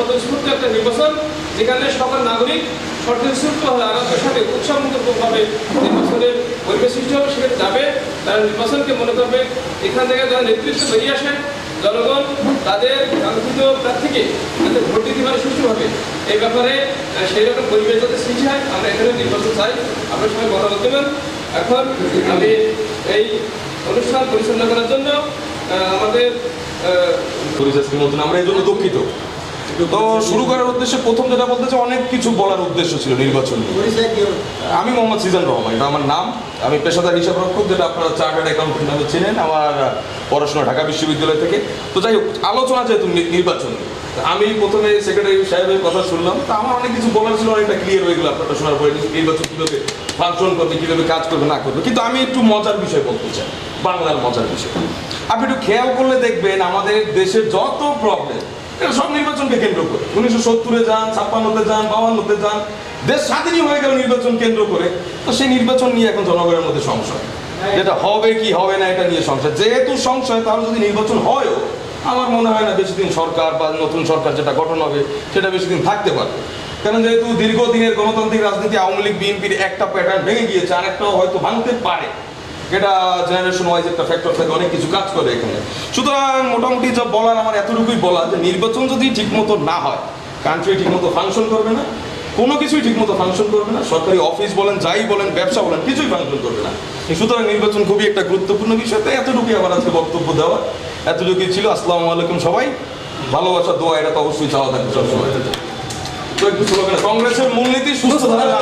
স্বতঃস্ফূর্ত একটা নির্বাচন, যেখানে সকল নাগরিক স্বতঃস্ফূর্ত আনন্দের সাথে উৎসবমুখভাবে নির্বাচনের পরিবেশ সৃষ্টি হবে, সেখানে যাবে, তারা নির্বাচনকে মনে করবে। এখান থেকে যারা নেতৃত্ব বেরিয়ে আসে জনগণ তাদের কাঙ্ক্ষিত প্রার্থীকে যাতে ভোট দিতে পারে সুষ্ঠুভাবে এই ব্যাপারে সেই রকম পরিবেশ যাতে সৃষ্টি হয়, আমরা এখানে নির্বাচন চাই। আপনার সবাই কথা বলতে পারেন। এখন আমি এই অনুষ্ঠান পরিচালনা করার জন্য আমাদের পরিচালকের মতন আমরা এই জন্য দুঃখিত। তো শুরু করার উদ্দেশ্যে প্রথম যেটা বলতে চাই, অনেক কিছু বলার উদ্দেশ্য ছিল নির্বাচন। আমি মোহাম্মদ সিজান রহমান, এটা আমার নাম। আমি পেশাদার হিসাব রক্ষক, যেটা আপনারা চার্টার্ড অ্যাকাউন্টেন্ট নামে চেনেন, আমার পড়াশোনা ঢাকা বিশ্ববিদ্যালয় থেকে। তো যাই হোক, আলোচনা যেহেতু নির্বাচন আমি প্রথমে সেক্রেটারি সাহেবের কথা শুনলাম। তা আমার অনেক কিছু বলার ছিল, অনেকটা ক্লিয়ার হয়ে গেল, আপনারা শোনার পরে নির্বাচন কীভাবে ফাংশন করবে, কীভাবে কাজ করবে, না করবে। কিন্তু আমি একটু মজার বিষয় বলতে চাই, বাংলার মজার বিষয়। আপনি একটু খেয়াল করলে দেখবেন, আমাদের দেশের যত প্রবলেম এটা সব নির্বাচনকে কেন্দ্র করে। উনিশশো সত্তরে যান, ছাপ্পান্নতে যান, বাউান্নতে যান, দেশ স্বাধীনই হয়ে গেল নির্বাচন কেন্দ্র করে। তো সেই নির্বাচন নিয়ে এখন জনগণের মধ্যে সংশয়। যেটা হবে কি হবে না এটা নিয়ে সংশয়। যেহেতু সংশয়, তাহলে যদি নির্বাচন হয়ও, আমার মনে হয় না বেশি দিন সরকার বা নতুন সরকার যেটা গঠন হবে, সেটা বেশি দিন থাকতে পারবে কারণ যেহেতু দীর্ঘদিনের গণতান্ত্রিক রাজনীতি, আওয়ামী লীগ, বিএনপির একটা প্যাটার্ন ভেঙে গিয়েছে, আরেকটাও হয়তো ভাঙতে পারে। এটা জেনারেশন ওয়াইজ একটা ফ্যাক্টর থাকে, অনেক কিছু কাজ করে এখানে। সুতরাং মোটামুটি যা বলার আমার এতটুকুই বলা যে নির্বাচন যদি ঠিকমতো না হয় কান্ট্রি ঠিকমতো ফাংশন করবে না, কোনো কিছুই ঠিকমতো ফাংশন করবে না, সরকারি অফিস বলেন, যাই বলেন, ব্যবসা বলেন, কিছুই ফাংশন করবে না। সুতরাং নির্বাচন খুবই একটা গুরুত্বপূর্ণ বিষয়, তাই এতটুকুই আমার আজকে বক্তব্য দেওয়া। এতটুকুই ছিল, আসসালামু আলাইকুম সবাই। ভালোবাসা, দোয়া, এটা তো অবশ্যই চাওয়া থাকবে সবসময়। কংগ্রেসের মূলনীতি সুস্থ ধারা